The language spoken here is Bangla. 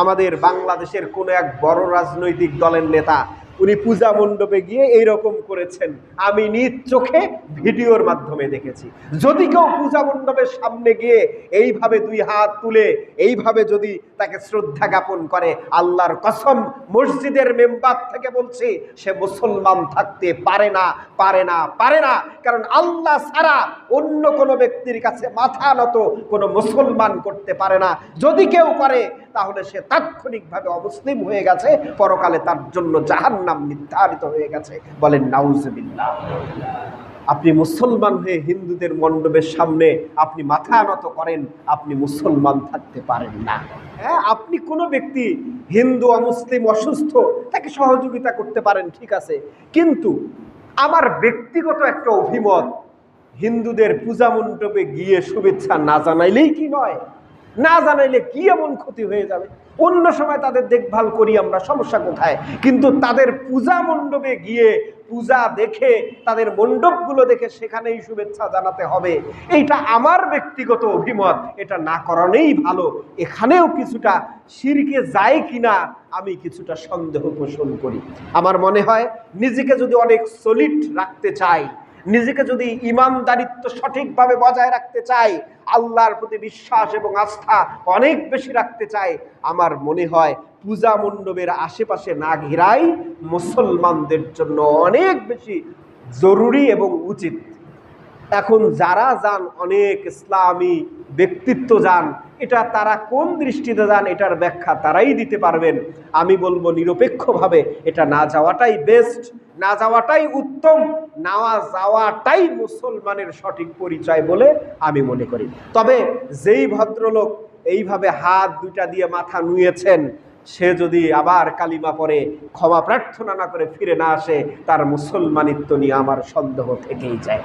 আমাদের বাংলাদেশের কোনো এক বড় রাজনৈতিক দলের নেতা, উনি পূজা মণ্ডপে গিয়ে এইরকম করেছেন। আমি নিজ চোখে ভিডিওর মাধ্যমে দেখেছি। যদি কেউ পূজা মণ্ডপের সামনে গিয়ে এইভাবে দুই হাত তুলে, এইভাবে যদি তাকে শ্রদ্ধা জ্ঞাপন করে, আল্লাহর কসম, মসজিদের মেম্বার থেকে বলছি, সে মুসলমান থাকতে পারে না পারে না পারে না। কারণ আল্লাহ ছাড়া অন্য কোনো ব্যক্তির কাছে মাথা নত কোনো মুসলমান করতে পারে না। যদি কেউ করে তাহলে সে তাৎক্ষণিকভাবে অমুসলিম হয়ে গেছে। পরকালে তার জন্য জাহান্নাম নির্ধারিত হয়ে গেছে। বলেন, নাউজবিল্লাহ। আপনি মুসলমান হয়ে হিন্দুদের মণ্ডপের সামনে আপনি মাথা নত করেন, আপনি মুসলমান থাকতে পারেন না। হ্যাঁ আপনি কোনো ব্যক্তি হিন্দু, অমুসলিম, অসুস্থ, তাকে সহযোগিতা করতে পারেন, ঠিক আছে। কিন্তু আমার ব্যক্তিগত একটা অভিমত, হিন্দুদের পূজা মণ্ডপে গিয়ে শুভেচ্ছা না জানাইলেই কি নয়? না জানাইলে কি এমন ক্ষতি হয়ে যাবে? অন্য সময় তাদের দেখভাল করি আমরা, সমস্যা কোথায়? কিন্তু তাদের পূজা মণ্ডপে গিয়ে পূজা দেখে, তাদের মণ্ডপগুলো দেখে সেখানেই শুভেচ্ছা জানাতে হবে। এইটা আমার ব্যক্তিগত অভিমত, এটা না করানোই ভালো। এখানেও কিছুটা সিরকে যায় কিনা আমি কিছুটা সন্দেহ পোষণ করি। আমার মনে হয়, নিজেকে যদি অনেক সলিড রাখতে চাই নিজেকে যদি ইমানদারিত্ব সঠিকভাবে বজায় রাখতে চাই, আল্লাহর প্রতি বিশ্বাস এবং আস্থা অনেক বেশি রাখতে চাই, আমার মনে হয় পূজা মণ্ডপের আশেপাশে না ঘেরাই মুসলমানদের জন্য অনেক বেশি জরুরি এবং উচিত। এখন যারা যান, অনেক ইসলামী ব্যক্তিত্ব যান, এটা তারা কোন দৃষ্টিতে যান, এটার ব্যাখ্যা তারাই দিতে পারবেন। আমি বলব নিরপেক্ষভাবে এটা না যাওয়াটাই বেস্ট না যাওয়াটাই উত্তম, না যাওয়াটাই মুসলমানের সঠিক পরিচয় বলে আমি মনে করি। তবে যেই ভদ্রলোক এইভাবে হাত দুইটা দিয়ে মাথা নুয়েছেন, সে যদি আবার কালিমা পরে ক্ষমা প্রার্থনা না করে ফিরে না আসে, তার মুসলমানিত্ব নিয়ে আমার সন্দেহ থেকেই যায়।